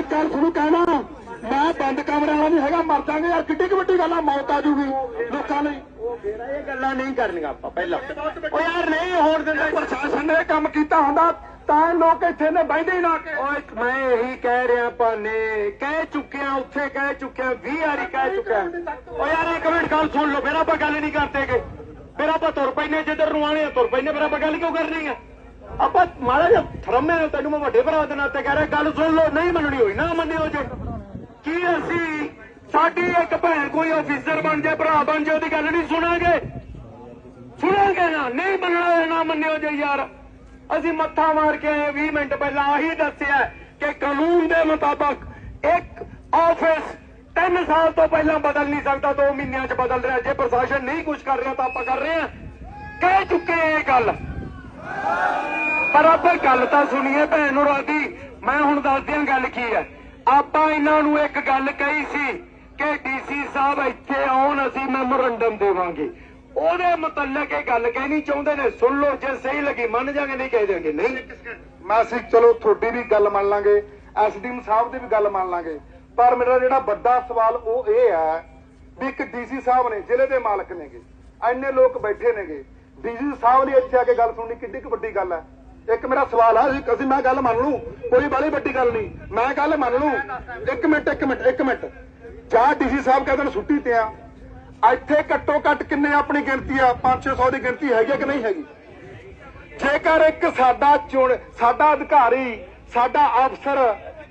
ਮੈਂ ਕੱਲ ਤੁਹਾਨੂੰ ਕਹਿਣਾ ਮੈਂ ਬੰਦ ਕਮਰੇ ਵਾਲਾ ਨਹੀਂ ਹੈਗਾ ਮਰ ਜਾਾਂਗੇ ਯਾਰ ਕਿੱਡੀ ਵੱਡੀ ਗੱਲ ਆ ਮੌਤ ਆ ਜੂਗੀ ਲੋਕਾਂ ਲਈ। ਇਹ ਗੱਲਾਂ ਨਹੀਂ ਕਰਨੀਆਂ ਆਪਾਂ ਪਹਿਲਾਂ। ਉਹ ਯਾਰ ਨਹੀਂ ਹੋਣ ਦਿੰਦੇ। ਪ੍ਰਸ਼ਾਸਨ ਨੇ ਕੰਮ ਕੀਤਾ ਹੁੰਦਾ ਤਾਂ ਲੋਕ ਇੱਥੇ ਨੇ ਬੈਠੇ ਹੀ ਨਾ ਕੇ। ਓਏ ਮੈਂ ਇਹੀ ਕਹਿ ਰਿਹਾ ਭਾਨੇ ਕਹਿ ਚੁੱਕਿਆ ਉੱਥੇ ਕਹਿ ਚੁੱਕਿਆ 20 ਵਾਰੀ ਕਹਿ ਚੁੱਕਿਆ। ਓ ਯਾਰ ਇੱਕ ਮਿੰਟ ਗੱਲ ਸੁਣ ਲਓ ਫਿਰ ਆਪਾਂ ਗੱਲ ਨਹੀਂ ਕਰਦੇਗੇ ਫਿਰ ਆਪਾਂ ਤੁਰ ਪੈਨੇ ਜਿੱਧਰ ਨੂੰ ਆਣੇ ਆ ਤੁਰ ਪੈਨੇ ਫਿਰ ਆਪਾਂ ਗੱਲ ਕਿਉਂ ਕਰਨੀ ਆ? ਆਪਾਂ ਮਾੜਾ ਜਿਹਾ ਥਰਮੇ ਨਾਲ ਤੈਨੂੰ ਮੈਂ ਵੱਡੇ ਭਰਾ ਦੇ ਨਾਤੇ ਕਹਿ ਰਿਹਾ, ਗੱਲ ਸੁਣ ਲਓ, ਨਹੀਂ ਮੰਨਣੀ ਹੋਈ, ਨਾ ਮੰਨਿਓ ਜੇ। ਕੀ ਅਸੀਂ, ਸਾਡੀ ਇੱਕ ਭੈਣ ਕੋਈ ਅਫੀਸਰ ਬਣ ਜਾਏ ਭਰਾ ਬਣ ਜਾਏ ਉਹਦੀ ਗੱਲ ਨਹੀਂ ਸੁਣਾਂਗੇ? ਸੁਣਾਂਗੇ ਨਾ, ਨਹੀਂ ਮੰਨਣਾ ਨਾ ਮੰਨਿਓ ਜੇ ਯਾਰ। ਅਸੀਂ ਮੱਥਾ ਮਾਰ ਕੇ ਆਏ 20 ਮਿੰਟ ਪਹਿਲਾਂ ਆਹੀ ਦੱਸਿਆ ਕਿ ਕਾਨੂੰਨ ਦੇ ਮੁਤਾਬਕ ਇੱਕ ਆਫਿਸ 3 ਸਾਲ ਤੋਂ ਪਹਿਲਾਂ ਬਦਲ ਨਹੀਂ ਸਕਦਾ 2 ਮਹੀਨਿਆਂ 'ਚ ਬਦਲ ਰਿਹਾ। ਜੇ ਪ੍ਰਸ਼ਾਸਨ ਨਹੀਂ ਕੁਝ ਕਰ ਰਿਹਾ ਤਾਂ ਆਪਾਂ ਕਰ ਰਹੇ ਹਾਂ। ਕਹਿ ਚੁੱਕੇ ਇਹ ਗੱਲ। ਪਰ ਆਪਾਂ ਗੱਲ ਤਾਂ ਸੁਣੀਏ ਭੈਣ ਨੂੰ ਰਾਦੀ ਮੈਂ ਹੁਣ ਦੱਸ ਦਿਆਂ ਗੱਲ ਕੀ ਹੈ। ਆਪਾਂ ਇਹਨਾਂ ਨੂੰ ਇੱਕ ਗੱਲ ਕਹੀ ਸੀ ਕਿ ਡੀਸੀ ਸਾਹਿਬ ਇੱਥੇ ਆਉਣ, ਅਸੀਂ ਮੈਮੋਰੰਡਮ ਦੇਵਾਂਗੇ। ਉਹਦੇ ਮੁਤਲਕ ਇਹ ਗੱਲ ਕਹਿਣੀ ਚਾਹੁੰਦੇ ਨੇ, ਸੁਣ ਲਓ, ਜੇ ਸਹੀ ਲੱਗੀ, ਮੰਨ ਜਾਗੇ, ਨਹੀਂ ਕਹਿ ਦੇਣਗੇ ਨਹੀਂ। ਮੈਂ ਅਸੀਂ ਚਲੋ, ਤੁਹਾਡੀ ਵੀ ਗੱਲ ਮੰਨ ਲਾਂਗੇ, ਐਸਡੀਐਮ ਸਾਹਿਬ ਦੀ ਵੀ ਗੱਲ ਮੰਨ ਲਾਂਗੇ। ਪਰ ਮੇਰਾ ਜਿਹੜਾ ਵੱਡਾ ਸਵਾਲ ਉਹ ਇਹ ਹੈ ਵੀ ਇੱਕ ਡੀਸੀ ਸਾਹਿਬ ਨੇ, ਜ਼ਿਲ੍ਹੇ ਦੇ ਮਾਲਕ ਨੇਗੇ। ਐਨੇ ਲੋਕ ਬੈਠੇ ਨੇਗੇ। ਡੀਸੀ ਸਾਹਿਬ ਨੇ ਇੱਥੇ ਆ ਕੇ ਗੱਲ ਸੁਣਨੀ ਕਿੰਨੀ ਕੁ ਵੱਡੀ ਗੱਲ ਹੈ। ਇੱਕ ਮੇਰਾ ਸਵਾਲ ਆ ਅਸੀਂ ਅਸੀਂ ਮੈਂ ਗੱਲ ਮੰਨ ਲੂ ਕੋਈ ਬਾਲੀ ਵੱਡੀ ਗੱਲ ਨਹੀਂ, ਮੈਂ ਗੱਲ ਮੰਨ ਲੂ ਇੱਕ ਮਿੰਟ ਇੱਕ ਮਿੰਟ ਇੱਕ ਮਿੰਟ। ਜਾਂ ਡੀਸੀ ਸਾਹਿਬ ਕਹਿੰਦੇ ਨੇ ਛੁੱਟੀ ਤੇ ਆ। ਇੱਥੇ ਘੱਟੋ ਘੱਟ ਕਿੰਨੇ ਆਪਣੀ ਗਿਣਤੀ ਆ? 500 ਦੀ ਗਿਣਤੀ ਹੈਗੀ ਆ ਕਿ ਨਹੀਂ ਹੈਗੀ? ਜੇਕਰ ਇੱਕ ਸਾਡਾ ਚੁਣ, ਸਾਡਾ ਅਧਿਕਾਰੀ, ਸਾਡਾ ਅਫਸਰ,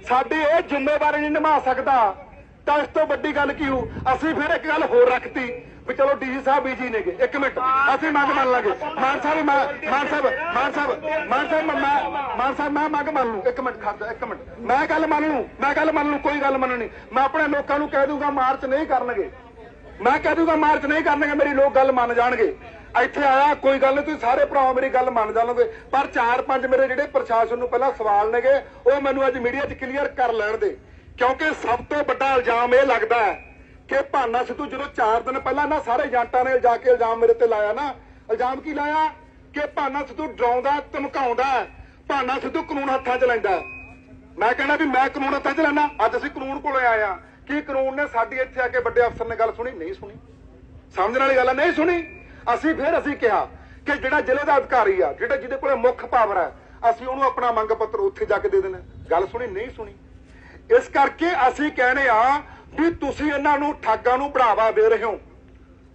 ਸਾਡੀ ਇਹ ਜ਼ਿੰਮੇਵਾਰੀ ਨਹੀਂ ਨਿਭਾ ਸਕਦਾ ਤਾਂ ਇਸ ਤੋਂ ਵੱਡੀ ਗੱਲ ਕੀ ਹੋ ਅਸੀਂ ਫਿਰ ਇੱਕ ਗੱਲ ਹੋਰ ਰੱਖਤੀ ਵੀ ਚਲੋ ਡੀਜੀ ਸਾਹਿਬ ਬੀਜੀ ਨੇਗੇ। ਇੱਕ ਮਿੰਟ। ਅਸੀਂ ਮੰਗ ਮੰਨ ਲਾਂਗੇ। ਮਾਨ ਸਾਹਿਬ ਮਾਨ ਸਾਹਿਬ ਮਾਨ ਸਾਹਿਬ ਮਾਨ ਸਾਹਿਬ, ਮੈਂ ਮਾਨ ਸਾਹਿਬ, ਮੈਂ ਮੰਗ ਮੰਨ ਲੂ ਇੱਕ ਮਿੰਟ ਖੜਦਾ ਇੱਕ ਮਿੰਟ। ਮੈਂ ਗੱਲ ਮੰਨ ਲੂ ਮੈਂ ਗੱਲ ਮੰਨ ਲੂ ਕੋਈ ਗੱਲ ਮੰਨਣੀ ਮੈਂ ਆਪਣੇ ਲੋਕਾਂ ਨੂੰ ਕਹਿ ਦੂੰਗਾ ਮਾਰਚ ਨਹੀਂ ਕਰਨਗੇ। ਮੈਂ ਕਹਿ ਦੂੰਗਾ ਮਾਰਚ ਨਹੀਂ ਕਰਨਗੇ, ਮੇਰੀ ਲੋਕ ਗੱਲ ਮੰਨ ਜਾਣਗੇ। ਇੱਥੇ ਆਇਆ, ਕੋਈ ਗੱਲ ਨਹੀਂ, ਤੁਸੀਂ ਸਾਰੇ ਭਰਾਓ ਮੇਰੀ ਗੱਲ ਮੰਨ ਜਾਣਗੇ। ਪਰ ਚਾਰ ਪੰਜ ਮੇਰੇ ਜਿਹੜੇ ਪ੍ਰਸ਼ਾਸਨ ਨੂੰ ਪਹਿਲਾਂ ਸਵਾਲ ਨੇਗੇ, ਉਹ ਮੈਨੂੰ ਅੱਜ ਮੀਡੀਆ 'ਚ ਕਲੀਅਰ ਕਰ ਲੈਣ ਦੇ। ਕਿਉਂਕਿ ਸਭ ਤੋਂ ਵੱਡਾ ਇਲਜ਼ਾਮ ਇਹ ਲੱਗਦਾ ਹੈ ਕਿ ਭਾਨਾ ਸਿੱਧੂ ਜਦੋਂ 4 ਦਿਨ ਪਹਿਲਾਂ ਨਾ ਸਾਰੇ ਏਜੰਟਾਂ ਨੇ ਜਾ ਕੇ ਇਲਜ਼ਾਮ ਮੇਰੇ ਤੇ ਲਾਇਆ ਨਾ, ਇਲਜ਼ਾਮ ਕੀ ਲਾਇਆ? ਕਿ ਭਾਨਾ ਸਿੱਧੂ ਡਰਾਉਂਦਾ, ਧਮਕਾਉਂਦਾ ਭਾਨਾ ਸਿੱਧੂ ਕਾਨੂੰਨ ਹੱਥਾਂ 'ਚ ਲੈਂਦਾ ਮੈਂ ਕਹਿੰਦਾ ਵੀ ਮੈਂ ਕਾਨੂੰਨ ਹੱਥਾਂ 'ਚ ਲੈਣਾ ਅੱਜ ਅਸੀਂ ਕਾਨੂੰਨ ਕੋਲੇ ਆਏ ਆ ਕੀ ਕਾਨੂੰਨ ਨੇ ਸਾਡੀ ਇੱਥੇ ਆ ਕੇ ਵੱਡੇ ਅਫਸਰ ਨੇ ਗੱਲ ਸੁਣੀ? ਨਹੀਂ ਸੁਣੀ। ਸਮਝਣ ਵਾਲੀ ਗੱਲ ਨਹੀਂ ਸੁਣੀ। ਅਸੀਂ ਫਿਰ ਅਸੀਂ ਕਿਹਾ ਕਿ ਜਿਹੜਾ ਜ਼ਿਲ੍ਹੇ ਦਾ ਅਧਿਕਾਰੀ ਆ, ਜਿਹੜਾ ਜਿਹਦੇ ਕੋਲੇ ਮੁੱਖ ਪਾਵਰ ਹੈ, ਅਸੀਂ ਉਹਨੂੰ ਆਪਣਾ ਮੰਗ ਪੱਤਰ ਉੱਥੇ ਜਾ ਕੇ ਦੇ ਦੇਣਾ। ਗੱਲ ਸੁਣੀ? ਨਹੀਂ ਸੁਣੀ। ਇਸ ਕਰਕੇ ਅਸੀਂ ਕਹਿੰਦੇ ਆ ਵੀ ਤੁਸੀਂ ਇਹਨਾਂ ਨੂੰ ਠੱਗਾਂ ਨੂੰ ਬੜਾਵਾ ਦੇ ਰਹੇ ਹੋ।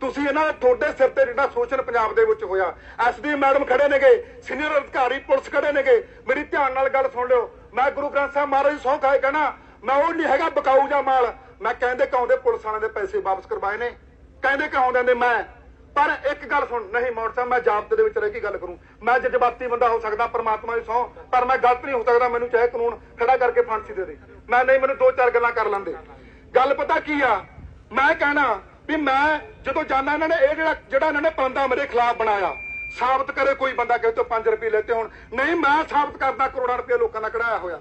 ਤੁਸੀਂ ਇਹਨਾਂ ਤੁਹਾਡੇ ਸਿਰ ਤੇ ਜਿਹੜਾ ਸ਼ੋਸ਼ਣ ਪੰਜਾਬ ਦੇ ਵਿੱਚ ਹੋਇਆ ਐਸਡੀ ਮੈਡਮ ਖੜੇ ਨੇਗੇ, ਸੀਨੀਅਰ ਅਧਿਕਾਰੀ ਪੁਲਿਸ ਖੜੇ ਨੇਗੇ। ਮੇਰੀ ਧਿਆਨ ਨਾਲ ਗੱਲ ਸੁਣ ਲਿਓ। ਮੈਂ ਗੁਰੂ ਗ੍ਰੰਥ ਸਾਹਿਬ ਮਹਾਰਾਜ ਸੌਂ ਖਾਏ ਕਹਿਣਾ, ਮੈਂ ਉਹ ਨਹੀਂ ਹੈਗਾ ਬਕਾਊ ਜਾਂ ਮਾਲ। ਮੈਂ ਕਹਿੰਦੇ ਕਾਉਂਦੇ ਪੁਲਿਸ ਵਾਲਿਆਂ ਦੇ ਪੈਸੇ ਵਾਪਸ ਕਰਵਾਏ ਨੇ। ਕਹਿੰਦੇ ਕਾਉਂਦੇ ਨੇ ਮੈਂ। ਪਰ ਇੱਕ ਗੱਲ ਸੁਣ, ਨਹੀਂ ਮੌੜ ਸਾਹਿਬ, ਮੈਂ ਜਾਬਤੇ ਦੇ ਵਿੱਚ ਰਹਿ ਕੇ ਗੱਲ ਕਰੂੰ। ਮੈਂ ਜਜ਼ਬਾਤੀ ਬੰਦਾ ਹੋ ਸਕਦਾ, ਪਰਮਾਤਮਾ ਦੀ ਸਹੁੰ ਪਰ ਮੈਂ ਗਲਤ ਨਹੀਂ ਹੋ ਸਕਦਾ, ਮੈਨੂੰ ਚਾਹੇ ਕਾਨੂੰਨ ਖੜਾ ਕਰਕੇ ਫਾਂਸੀ ਦੇ ਦੇ। ਮੈਂ ਨਹੀਂ, ਮੈਨੂੰ ਦੋ ਚਾਰ ਗੱਲਾਂ ਕਰ ਲੈਂਦੇ। ਗੱਲ ਪਤਾ ਕੀ ਆ? ਮੈਂ ਕਹਿਣਾ ਵੀ ਮੈਂ ਜਦੋਂ ਜਾਣਾ ਇਹਨਾਂ ਨੇ, ਇਹ ਜਿਹੜਾ ਜਿਹੜਾ ਇਹਨਾਂ ਨੇ ਪੰਦਾ ਮੇਰੇ ਖਿਲਾਫ ਬਣਾਇਆ, ਸਾਬਤ ਕਰੇ ਕੋਈ ਬੰਦਾ ਕਹੇ ਤੋਂ 5 ਰੁਪਏ ਲੈਤੇ ਹੁਣ। ਨਹੀਂ, ਮੈਂ ਸਾਬਤ ਕਰਦਾ, ਕਰੋੜਾਂ ਰੁਪਏ ਲੋਕਾਂ ਦਾ ਕਢਾਇਆ ਹੋਇਆ।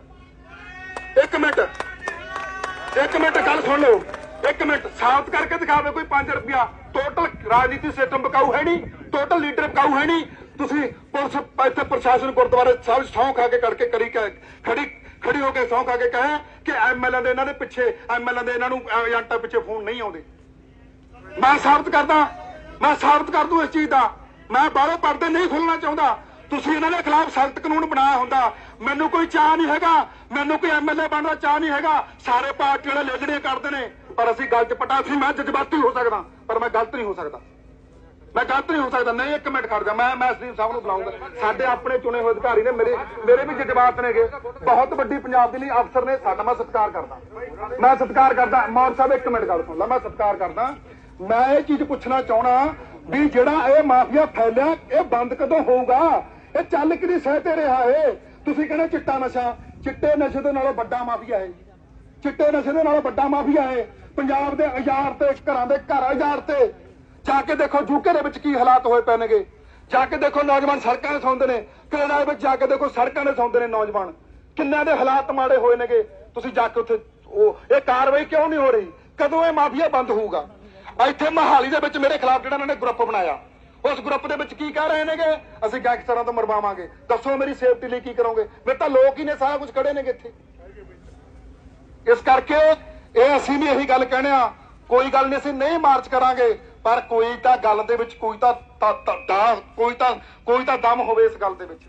ਇੱਕ ਮਿੰਟ। ਇੱਕ ਮਿੰਟ, ਗੱਲ ਸੁਣ ਲਓ। ਇੱਕ ਮਿੰਟ। ਸਾਬਤ ਕਰਕੇ ਦਿਖਾਵੇ ਕੋਈ 5 ਰੁਪਿਆ ਟੋਟਲ ਰਾਜਨੀਤੀ ਸਿਸਟਮ ਬਕਾਊ ਹੈ ਨਹੀਂ। ਟੋਟਲ ਲੀਡਰ ਬਕਾਊ ਹੈ ਨਹੀਂ। ਤੁਸੀਂ ਪੁਲਿਸ, ਇੱਥੇ ਪ੍ਰਸ਼ਾਸਨ ਗੁਰਦੁਆਰੇ ਸਾਹਿਬ ਸੌਂ ਖਾ ਕੇ ਕਰਕੇ ਕਰੀ ਕੇ ਖੜੀ ਖੜੀ ਹੋ ਕੇ ਸਹੁੰ ਖਾ ਕੇ ਕਹੇ ਕਿ ਐਮਐਲਏ ਦੇ ਇਹਨਾਂ ਦੇ ਪਿੱਛੇ ਐਮਐਲਏ ਦੇ ਇਹਨਾਂ ਨੂੰ ਏਜੰਟਾਂ ਪਿੱਛੇ ਫੋਨ ਨਹੀਂ ਆਉਂਦੇ। ਮੈਂ ਸਾਬਤ ਕਰਦਾ, ਮੈਂ ਸਾਬਤ ਕਰ ਦੂੰ ਇਸ ਚੀਜ਼ ਦਾ। ਮੈਂ ਬਾਹਰੋਂ ਪਰਦੇ ਨਹੀਂ ਖੁੱਲਣਾ ਚਾਹੁੰਦਾ। ਤੁਸੀਂ ਇਹਨਾਂ ਦੇ ਖਿਲਾਫ ਸਖਤ ਕਾਨੂੰਨ ਬਣਾਇਆ ਹੁੰਦਾ। ਮੈਨੂੰ ਕੋਈ ਚਾਹ ਨਹੀਂ ਹੈਗਾ। ਮੈਨੂੰ ਕੋਈ ਐਮਐਲਏ ਬਣਨ ਦਾ ਚਾਹ ਨਹੀਂ ਹੈਗਾ। ਸਾਰੇ ਪਾਰਟੀ ਵਾਲੇ ਲੇਜੜੇ ਕਰਦੇ ਨੇ। ਪਰ ਅਸੀਂ ਗੱਲ 'ਚ ਪਟਾ ਸੀ ਮੈਂ ਜਜ਼ਬਾਤੀ ਹੋ ਸਕਦਾ। ਪਰ ਮੈਂ ਗਲਤ ਨਹੀਂ ਹੋ ਸਕਦਾ। ਮੈਂ ਗਲਤ ਨਹੀਂ ਹੋ ਸਕਦਾ, ਨਹੀਂ, ਇੱਕ ਮਿੰਟ ਖੜ ਜਾ, ਮੈਂ ਮੈਂ ਐਸਡੀਐਮ ਸਾਹਿਬ ਨੂੰ ਬੁਲਾਉਂਗਾ ਸਾਡੇ ਆਪਣੇ ਚੁਣੇ ਹੋਏ ਅਧਿਕਾਰੀ ਨੇ, ਮੇਰੇ ਮੇਰੇ ਵੀ ਜਜ਼ਬਾਤ ਨੇਗੇ। ਬਹੁਤ ਵੱਡੀ ਪੰਜਾਬ ਦੇ ਲਈ ਅਫਸਰ ਨੇ ਸਾਡਾ, ਮੈਂ ਸਤਿਕਾਰ ਕਰਦਾ। ਮੈਂ ਸਤਿਕਾਰ ਕਰਦਾ ਮੌਰ ਸਾਹਿਬ, ਇੱਕ ਮਿੰਟ ਗੱਲ ਸੁਣ ਲੈ, ਮੈਂ ਸਤਿਕਾਰ ਕਰਦਾ। ਮੈਂ ਇਹ ਚੀਜ਼ ਪੁੱਛਣਾ ਚਾਹਣਾ ਵੀ ਜਿਹੜਾ ਇਹ ਮਾਫੀਆ ਫੈਲਿਆ, ਇਹ ਬੰਦ ਕਦੋਂ ਹੋਊਗਾ? ਇਹ ਚੱਲ ਕਿਹਦੀ ਸਹਿ ਤੇ ਰਿਹਾ ਏ ਤੁਸੀਂ ਕਹਿੰਦੇ ਚਿੱਟਾ ਨਸ਼ਾ, ਚਿੱਟੇ ਨਸ਼ੇ ਦੇ ਨਾਲੋਂ ਵੱਡਾ ਮਾਫੀਆ ਹੈ ਚਿੱਟੇ ਨਸ਼ੇ ਦੇ ਨਾਲੋਂ ਵੱਡਾ ਮਾਫੀਆ ਹੈ ਪੰਜਾਬ ਦੇ ਹਜ਼ਾਰ ਤੇ, ਘਰਾਂ ਦੇ ਘਰ ਹਜ਼ਾਰ ਤੇ ਜਾ ਕੇ ਦੇਖੋ ਯੂਕੇ ਦੇ ਵਿੱਚ ਕੀ ਹਾਲਾਤ ਹੋਏ ਪਏ ਨੇਗੇ ਜਾ ਕੇ ਦੇਖੋ ਨੌਜਵਾਨ ਸੜਕਾਂ 'ਤੇ ਸੌਂਦੇ ਨੇ। ਕੈਨੇਡਾ ਦੇ ਵਿੱਚ ਜਾ ਕੇ ਦੇਖੋ ਸੜਕਾਂ 'ਤੇ ਸੌਂਦੇ ਨੇ ਨੌਜਵਾਨ। ਕਿੰਨਿਆਂ ਦੇ ਹਾਲਾਤ ਮਾੜੇ ਹੋਏ ਨੇਗੇ। ਤੁਸੀਂ ਜਾ ਕੇ ਉੱਥੇ ਉਹ, ਇਹ ਕਾਰਵਾਈ ਕਿਉਂ ਨਹੀਂ ਹੋ ਰਹੀ? ਕਦੋਂ ਇਹ ਮਾਫੀਆ ਬੰਦ ਹੋਊਗਾ? ਇੱਥੇ ਮਹਾਲੀ ਦੇ ਵਿੱਚ ਮੇਰੇ ਖਿਲਾਫ ਜਿਹੜਾ ਇਹਨਾਂ ਨੇ ਗਰੁੱਪ ਬਣਾਇਆ। ਉਸ ਗਰੁੱਪ ਦੇ ਵਿੱਚ ਕੀ ਕਹਿ ਰਹੇ ਨੇਗੇ? ਅਸੀਂ ਗੈਂਗਸਟਰਾਂ ਤੋਂ ਮਰਵਾਵਾਂਗੇ। ਦੱਸੋ ਮੇਰੀ ਸੇਫਟੀ ਲਈ ਕੀ ਕਰੋਗੇ? ਮੇਰੇ ਤਾਂ ਲੋਕ ਹੀ ਨੇ, ਸਾਰਾ ਕੁਝ ਖੜੇ ਨੇਗੇ ਇੱਥੇ। ਇਸ ਕਰਕੇ ਇਹ ਅਸੀਂ ਵੀ ਇਹੀ ਗੱਲ ਕਹਿੰਦੇ ਆ। ਕੋਈ ਗੱਲ ਨਹੀਂ, ਅਸੀਂ ਨਹੀਂ ਮਾਰਚ ਕਰਾਂਗੇ। ਪਰ ਕੋਈ ਤਾਂ ਗੱਲ ਦੇ ਵਿੱਚ ਕੋਈ ਤਾਂ ਕੋਈ ਤਾਂ ਕੋਈ ਤਾਂ ਦਮ ਹੋਵੇ ਇਸ ਗੱਲ ਦੇ ਵਿੱਚ।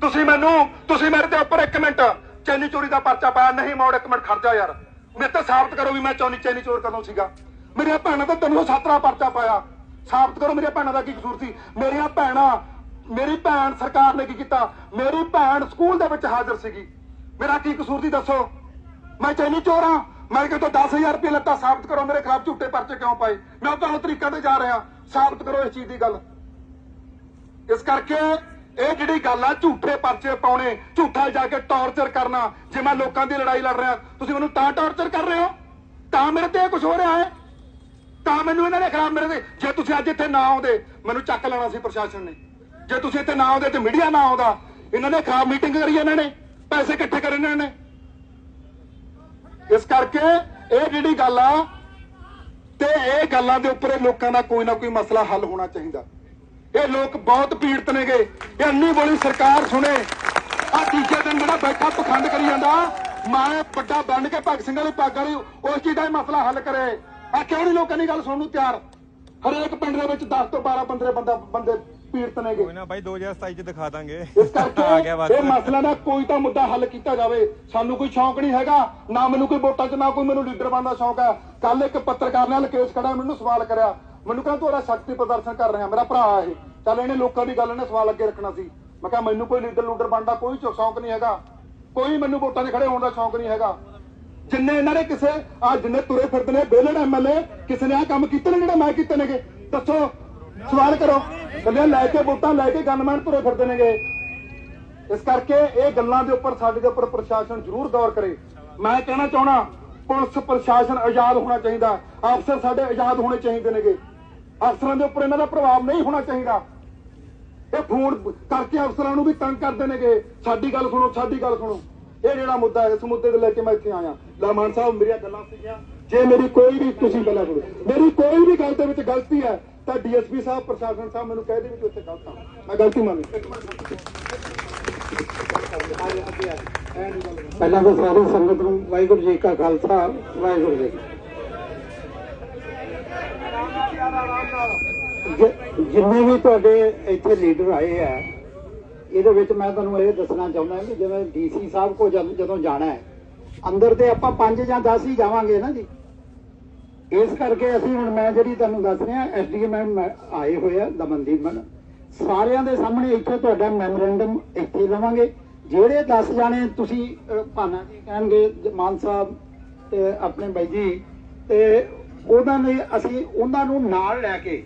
ਤੁਸੀਂ ਮੈਨੂੰ ਤੁਸੀਂ ਮੇਰੇ ਤੇ ਉੱਪਰ ਇੱਕ ਮਿੰਟ ਚੈਨੀ ਚੋਰੀ ਦਾ ਪਰਚਾ ਪਾਇਆ। ਨਹੀਂ ਮੋੜ, ਇੱਕ ਮਿੰਟ ਖੜ ਜਾ ਯਾਰ। ਮੇਰੇ ਤੇ ਸਾਬਤ ਕਰੋ ਵੀ ਮੈਂ ਚੌਨੀ ਚੈਨੀ ਚੋਰ ਕਦੋਂ ਸੀਗਾ। ਮੇਰੀਆਂ ਭੈਣਾਂ ਤਾਂ ਤੈਨੂੰ ਸਤਰਾ ਪਰਚਾ ਪਾਇਆ। ਸਾਬਤ ਕਰੋ ਮੇਰੀਆਂ ਭੈਣਾਂ ਦਾ ਕੀ ਕਸੂਰ ਸੀ। ਮੇਰੀਆਂ ਭੈਣਾਂ, ਮੇਰੀ ਭੈਣ ਸਰਕਾਰ ਨੇ ਕੀ ਕੀਤਾ? ਮੇਰੀ ਭੈਣ ਸਕੂਲ ਦੇ ਵਿੱਚ ਹਾਜ਼ਰ ਸੀਗੀ। ਮੇਰਾ ਕੀ ਕਸੂਰ ਸੀ ਦੱਸੋ? ਮੈਂ ਚੈਨੀ ਚੋਰ ਹਾਂ। ਮੈਂ ਕਿਤੋਂ 10000 ਰੁਪਏ ਲੱਤਾ ਸਾਬਤ ਕਰੋ, ਮੇਰੇ ਖਿਲਾਫ ਝੂਠੇ ਪਰਚੇ ਕਿਉਂ ਪਾਏ? ਮੈਂ ਉਹ ਤੁਹਾਨੂੰ ਤਰੀਕਾ ਤੇ ਜਾ ਰਿਹਾ, ਸਾਬਤ ਕਰੋ ਇਸ ਚੀਜ਼ ਦੀ ਗੱਲ। ਇਸ ਕਰਕੇ ਇਹ ਜਿਹੜੀ ਗੱਲ ਆ, ਝੂਠੇ ਪਰਚੇ ਪਾਉਣੇ, ਝੂਠਾ ਜਾ ਕੇ ਟੌਰਚਰ ਕਰਨਾ, ਜੇ ਮੈਂ ਲੋਕਾਂ ਦੀ ਲੜਾਈ ਲੜ ਰਿਹਾ, ਤੁਸੀਂ ਮੈਨੂੰ ਤਾਂ ਟੌਰਚਰ ਕਰ ਰਹੇ ਹੋ? ਤਾਂ ਮੇਰੇ ਤੇ ਕੁਝ ਹੋ ਰਿਹਾ ਹੈ? ਤਾਂ ਮੈਨੂੰ ਇਹਨਾਂ ਦੇ ਖਿਲਾਫ ਮੇਰੇ ਤੇ, ਜੇ ਤੁਸੀਂ ਅੱਜ ਇੱਥੇ ਨਾ ਆਉਂਦੇ, ਮੈਨੂੰ ਚੱਕ ਲੈਣਾ ਸੀ ਪ੍ਰਸ਼ਾਸਨ ਨੇ। ਜੇ ਤੁਸੀਂ ਇੱਥੇ ਨਾ ਆਉਂਦੇ ਤੇ ਮੀਡੀਆ ਨਾ ਆਉਂਦਾ, ਇਹਨਾਂ ਨੇ ਖਰਾਬ ਮੀਟਿੰਗ ਕਰੀ ਇਹਨਾਂ ਨੇ, ਪੈਸੇ ਇਕੱਠੇ ਕਰੇ ਇਹਨਾਂ ਨੇ। ਇਸ ਕਰਕੇ ਇਹ ਜਿਹੜੀ ਗੱਲ ਆ, ਤੇ ਇਹ ਗੱਲਾਂ ਦੇ ਉੱਪਰ ਲੋਕਾਂ ਦਾ ਕੋਈ ਨਾ ਕੋਈ ਮਸਲਾ ਹੱਲ ਹੋਣਾ ਚਾਹੀਦਾ। ਇਹ ਲੋਕ ਬਹੁਤ ਪੀੜਤ ਨੇਗੇ। ਇਹ ਅੰਨੀ ਬੋਲੀ ਸਰਕਾਰ ਸੁਣੇ। ਆ ਤੀਜੇ ਦਿਨ ਜਿਹੜਾ ਬੈਠਾ ਪਖੰਡ ਕਰੀ ਜਾਂਦਾ, ਮੈਂ ਵੱਡਾ ਬੰਨ ਕੇ ਭਗਤ ਸਿੰਘ ਵਾਲੀ ਪੱਗ ਵਾਲੀ ਉਸ ਚੀਜ਼ ਦਾ ਮਸਲਾ ਹੱਲ ਕਰੇ। ਆ ਕਿਉਂ ਨਹੀਂ ਲੋਕਾਂ ਦੀ ਗੱਲ ਸੁਣਨ ਨੂੰ ਤਿਆਰ? ਹਰੇਕ ਪਿੰਡ ਦੇ ਵਿੱਚ 10 ਤੋਂ 12 ਬੰਦੇ ਬੰਦਾ ਬੰਦੇ ਪੀੜਤ ਨੇਗੇ। ਕੋਈ ਨਾ ਬਾਈ 2027 ਚ ਦਿਖਾ ਦਾਂਗੇ। ਇਸ ਆ ਗਿਆ ਕਰਕੇ ਬਸ ਇਹ ਮਸਲਾ ਦਾ ਕੋਈ ਤਾਂ ਮੁੱਦਾ ਹੱਲ ਕੀਤਾ ਜਾਵੇ। ਸਾਨੂੰ ਕੋਈ ਸ਼ੌਂਕ ਨਹੀਂ ਹੈਗਾ ਨਾ ਮੈਨੂੰ ਕੋਈ ਵੋਟਾਂ 'ਚ ਨਾ ਕੋਈ ਮੈਨੂੰ ਲੀਡਰ ਬਣਨ ਦਾ ਸ਼ੌਂਕ ਹੈ। ਕੱਲ ਇੱਕ ਪੱਤਰਕਾਰ ਨੇ ਕੇਸ ਖੜਾ ਮੈਨੂੰ ਸਵਾਲ ਕਰਿਆ। ਮੈਨੂੰ ਕਹਿੰਦਾ ਤੁਹਾਡਾ ਸ਼ਕਤੀ ਪ੍ਰਦਰਸ਼ਨ ਕਰ ਰਿਹਾ ਮੇਰਾ ਭਰਾ ਇਹ। ਚੱਲ ਇਹਨੇ ਲੋਕਾਂ ਦੀ ਗੱਲ ਨੇ ਸਵਾਲ ਅੱਗੇ ਰੱਖਣਾ ਸੀ। ਮੈਂ ਕਿਹਾ ਮੈਨੂੰ ਕੋਈ ਲੀਡਰ ਲੂਡਰ ਬਣਨ ਦਾ ਕੋਈ ਸ਼ੌਂਕ ਨਹੀਂ ਹੈਗਾ। ਕੋਈ ਮੈਨੂੰ ਵੋਟਾਂ 'ਚ ਖੜੇ ਹੋਣ ਦਾ ਸ਼ੌਂਕ ਨਹੀਂ ਹੈਗਾ। ਜਿੰਨੇ ਇਹਨਾਂ ਨੇ ਕਿਸੇ ਆ ਜਿੰਨੇ ਤੁਰੇ ਫਿਰਦੇ ਨੇ ਬੇਲੜ ਐਮਐਲਏ ਕਿਸੇ ਨੇ ਆ ਕੰਮ ਕੀਤੇ ਨੇ ਜਿਹੜੇ ਮੈਂ ਕੀਤੇ ਨੇਗੇ। ਦੱਸੋ ਸਵਾਲ ਕਰੋ। ਕੱਲੇ ਲੈ ਕੇ ਵੋਟਾਂ, ਲੈ ਕੇ ਗਨਮੈਨ ਤੁਰੇ ਫਿਰਦੇ ਨੇਗੇ। ਇਸ ਕਰਕੇ ਇਹ ਗੱਲਾਂ ਦੇ ਉੱਪਰ, ਸਾਡੇ ਦੇ ਉੱਪਰ ਪ੍ਰਸ਼ਾਸਨ ਜ਼ਰੂਰ ਗੌਰ ਕਰੇ। ਮੈਂ ਕਹਿਣਾ ਚਾਹਣਾ ਪੁਲਿਸ ਪ੍ਰਸ਼ਾਸਨ ਆਜ਼ਾਦ ਹੋਣਾ ਚਾਹੀਦਾ। ਅਫਸਰ ਸਾਡੇ ਆਜ਼ਾਦ ਹੋਣੇ ਚਾਹੀਦੇ ਨੇਗੇ। ਅਫਸਰਾਂ ਦੇ ਉੱਪਰ ਇਹਨਾਂ ਦਾ ਪ੍ਰਭਾਵ ਨਹੀਂ ਹੋਣਾ ਚਾਹੀਦਾ। ਇਹ ਫੋਨ ਕਰਕੇ ਅਫਸਰਾਂ ਨੂੰ ਵੀ ਤੰਗ ਕਰਦੇ ਨੇਗੇ। ਸਾਡੀ ਗੱਲ ਸੁਣੋ, ਸਾਡੀ ਗੱਲ ਸੁਣੋ। ਇਹ ਜਿਹੜਾ ਮੁੱਦਾ ਇਸ ਮੁੱਦੇ ਦੇ ਲੈ ਕੇ ਮੈਂ ਇੱਥੇ ਆਇਆ। ਲਾਮਾਨ ਸਾਹਿਬ, ਮੇਰੀਆਂ ਗੱਲਾਂ ਸੀਗੀਆਂ। ਜੇ ਮੇਰੀ ਕੋਈ ਵੀ, ਤੁਸੀਂ ਗੱਲਾਂ ਸੁਣੋ। ਮੇਰੀ ਕੋਈ ਵੀ ਗੱਲ ਦੇ ਵਿੱਚ ਗਲਤੀ ਹੈ ਤਾਂ ਡੀਐਸਪੀ ਸਾਹਿਬ, ਪ੍ਰਸ਼ਾਸਨ ਸਾਹਿਬ ਮੈਨੂੰ ਕਹਿ ਦੇ ਵੀ ਤੂੰ ਗਲਤ ਆ ਮੈਂ ਗਲਤੀ ਮੰਨ ਪਹਿਲਾਂ ਤਾਂ ਸਾਰੀ ਸੰਗਤ ਨੂੰ ਵਾਹਿਗੁਰੂ ਜੀ ਕਾ ਖਾਲਸਾ, ਵਾਹਿਗੁਰੂ ਜੀ ਜਿੰਨੇ ਵੀ ਤੁਹਾਡੇ ਇੱਥੇ ਲੀਡਰ ਆਏ ਆ, ਇਹਦੇ ਵਿੱਚ ਮੈਂ ਤੁਹਾਨੂੰ ਇਹ ਦੱਸਣਾ ਚਾਹੁੰਦਾ ਕਿ ਜਿਵੇਂ ਡੀਸੀ ਸਾਹਿਬ ਕੋ ਜਦੋਂ ਜਾਣਾ ਹੈ, ਅੰਦਰ ਤੇ ਆਪਾਂ 5 ਜਾਂ 10 ਹੀ ਜਾਵਾਂਗੇ ਨਾ ਜੀ? ਇਸ ਕਰਕੇ ਅਸੀਂ ਹੁਣ ਮੈਂ ਜਿਹੜੀ ਤੁਹਾਨੂੰ ਦੱਸ ਰਿਹਾ ਐਸਡੀਐਮ ਆਏ ਹੋਏ ਆ ਦਮਨਦੀਪ ਮਨ ਸਾਰਿਆਂ ਦੇ ਸਾਹਮਣੇ ਇੱਥੇ ਤੁਹਾਡਾ ਮੈਮੋਰੈਂਡਮ ਇੱਥੇ ਲਵਾਂਗੇ। ਜਿਹੜੇ 10 ਜਾਣੇ ਤੁਸੀਂ ਭਾਨਾ ਜੀ ਕਹਿਣਗੇ, ਮਾਨ ਸਾਹਿਬ ਤੇ ਆਪਣੇ ਬਾਈ ਜੀ, ਤੇ ਉਹਨਾਂ ਨੇ ਅਸੀਂ ਉਹਨਾਂ ਨੂੰ ਨਾਲ ਲੈ ਕੇ